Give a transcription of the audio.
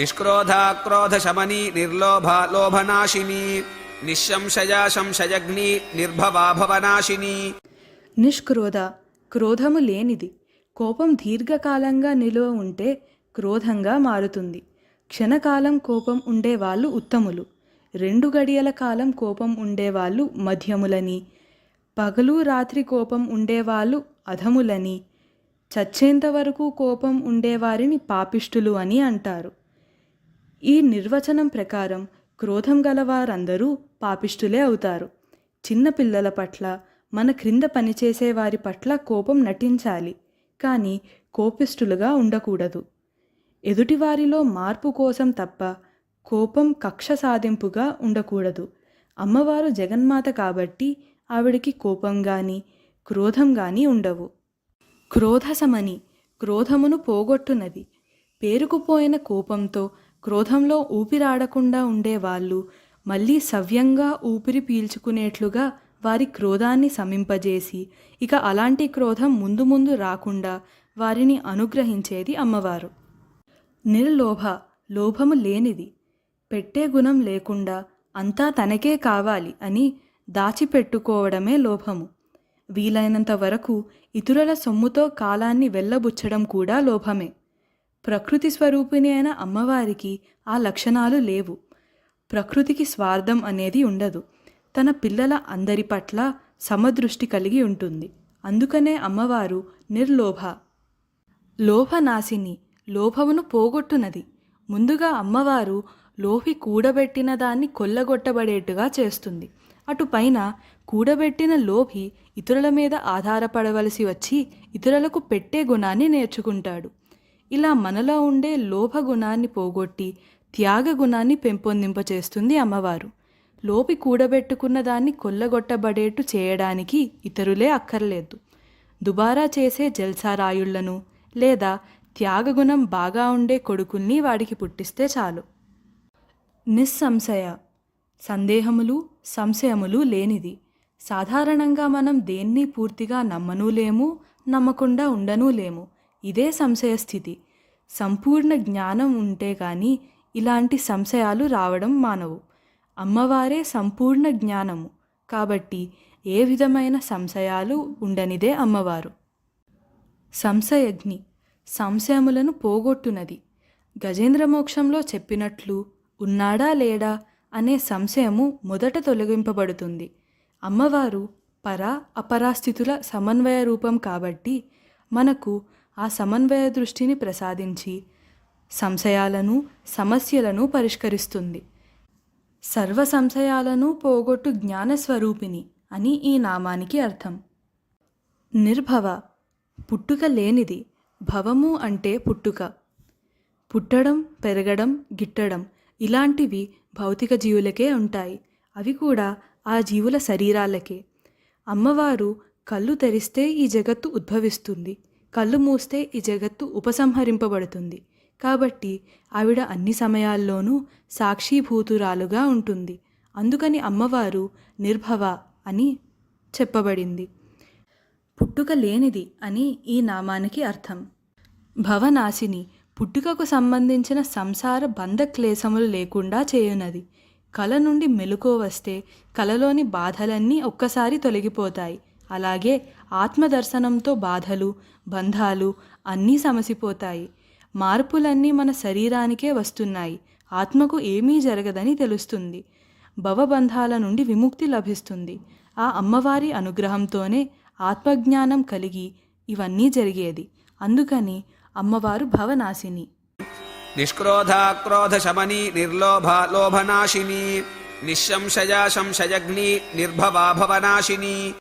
నిష్క్రోధా క్రోధశమనీ నిర్లోభా లోభనాశిని నిశంశయా శంశయగ్ని నిర్భవా భవనాశిని. నిష్క్రోధ క్రోధము లేనిది. కోపం దీర్ఘకాలంగా నిలువ ఉంటే క్రోధంగా మారుతుంది. క్షణకాలం కోపం ఉండేవాళ్ళు ఉత్తములు. రెండు గడియల కాలం కోపం ఉండేవాళ్ళు మధ్యములని. పగలు రాత్రి కోపం ఉండేవాళ్ళు అధములని. చచ్చేంత వరకు కోపం ఉండేవారిని పాపిష్టులు అని అంటారు. ఈ నిర్వచనం ప్రకారం క్రోధం గలవారందరూ పాపిష్టులే అవుతారు. చిన్నపిల్లల పట్ల మన క్రింద పనిచేసే వారి పట్ల కోపం నటించాలి కానీ కోపిష్టులుగా ఉండకూడదు. ఎదుటివారిలో మార్పు కోసం తప్ప కోపం కక్ష సాధింపుగా ఉండకూడదు. అమ్మవారు జగన్మాత కాబట్టి ఆవిడికి కోపం గాని క్రోధం గాని ఉండవు. క్రోధసమని క్రోధమును పోగొట్టునది. పేరుకుపోయిన కోపంతో క్రోధంలో ఊపిరాడకుండా ఉండేవాళ్ళు మళ్ళీ సవ్యంగా ఊపిరి పీల్చుకునేట్లుగా వారి క్రోధాన్ని సమింపజేసి ఇక అలాంటి క్రోధం ముందు ముందు రాకుండా వారిని అనుగ్రహించేది అమ్మవారు. నిర్లోభ లోభము లేనిది. పెట్టే గుణం లేకుండా అంతా తనకే కావాలి అని దాచిపెట్టుకోవడమే లోభము. వీలైనంత వరకు ఇతరుల సొమ్ముతో కాలాన్ని వెళ్ళబుచ్చడం కూడా లోభమే. ప్రకృతి స్వరూపిణి అయిన అమ్మవారికి ఆ లక్షణాలు లేవు. ప్రకృతికి స్వార్థం అనేది ఉండదు. తన పిల్లల అందరి పట్ల సమదృష్టి కలిగి ఉంటుంది. అందుకనే అమ్మవారు నిర్లోభ. లోభనాశిని లోభమును పోగొట్టునది. ముందుగా అమ్మవారు లోభి కూడబెట్టిన దాన్ని కొల్లగొట్టబడేట్టుగా చేస్తుంది. అటుపైన కూడబెట్టిన లోభి ఇతరుల మీద ఆధారపడవలసి వచ్చి ఇతరులకు పెట్టే గుణాన్ని నేర్చుకుంటాడు. ఇలా మనలో ఉండే లోభ గుణాన్ని పోగొట్టి త్యాగ గుణాన్ని పెంపొందింపచేస్తుంది అమ్మవారు. లోపి కూడబెట్టుకున్న దాన్ని కొల్లగొట్టబడేట్టు చేయడానికి ఇతరులే అక్కర్లేదు. దుబారా చేసే జల్సారాయుళ్ళను లేదా త్యాగగుణం బాగా ఉండే కొడుకుల్ని వాడికి పుట్టిస్తే చాలు. నిస్సంశయ. సందేహములు సంశయములు లేనిది. సాధారణంగా మనం దేన్ని పూర్తిగా నమ్మనూ లేము నమ్మకుండా ఉండనూ లేము. ఇదే సంశయ స్థితి. సంపూర్ణ జ్ఞానం ఉంటే కానీ ఇలాంటి సంశయాలు రావడం మానవు. అమ్మవారే సంపూర్ణ జ్ఞానము. కాబట్టి ఏ విధమైన సంశయాలు ఉండనిదే అమ్మవారు. సంశయజ్ఞి. సంశయములను పోగొట్టునది. గజేంద్ర మోక్షంలో చెప్పినట్లు ఉన్నాడా లేడా అనే సంశయము మొదట తొలగింపబడుతుంది. అమ్మవారు పర అపరాస్థితుల సమన్వయ రూపం కాబట్టి మనకు ఆ సమన్వయ దృష్టిని ప్రసాదించి సంశయాలను సమస్యలను పరిష్కరిస్తుంది. సర్వ సంశయాలను పోగొట్టు జ్ఞానస్వరూపిణి అని ఈ నామానికి అర్థం. నిర్భవ పుట్టుక లేనిది భవము అంటే పుట్టుక. పుట్టడం పెరగడం గిట్టడం ఇలాంటివి భౌతిక జీవులకే ఉంటాయి. అవి కూడా ఆ జీవుల శరీరాలకే. అమ్మవారు కళ్ళు తెరిస్తే ఈ జగత్తు ఉద్భవిస్తుంది. కళ్ళు మూస్తే ఈ జగత్తు ఉపసంహరింపబడుతుంది. కాబట్టి ఆవిడ అన్ని సమయాల్లోనూ సాక్షిభూతురాలుగా ఉంటుంది. అందుకని అమ్మవారు నిర్భవ అని చెప్పబడింది. పుట్టుక లేనిది అని ఈ నామానికి అర్థం. భవనాశిని పుట్టుకకు సంబంధించిన సంసార బంధక్లేశములు లేకుండా చేయునది. కల నుండి మెలుకో వస్తే కలలోని బాధలన్నీ ఒక్కసారి తొలగిపోతాయి. అలాగే ఆత్మదర్శనంతో బాధలు బంధాలు అన్నీ సమసిపోతాయి. మార్పులన్నీ మన శరీరానికే వస్తున్నాయి. ఆత్మకు ఏమీ జరగదని తెలుస్తుంది. భవబంధాల నుండి విముక్తి లభిస్తుంది. ఆ అమ్మవారి అనుగ్రహంతోనే ఆత్మజ్ఞానం కలిగి ఇవన్నీ జరిగేది. అందుకని అమ్మవారు భవనాశిని. నిష్క్రోధా క్రోధశమనీ నిర్లోభా లోభనాశిని నిశంశయా శంశయగ్ని నిర్భవా భవనాశిని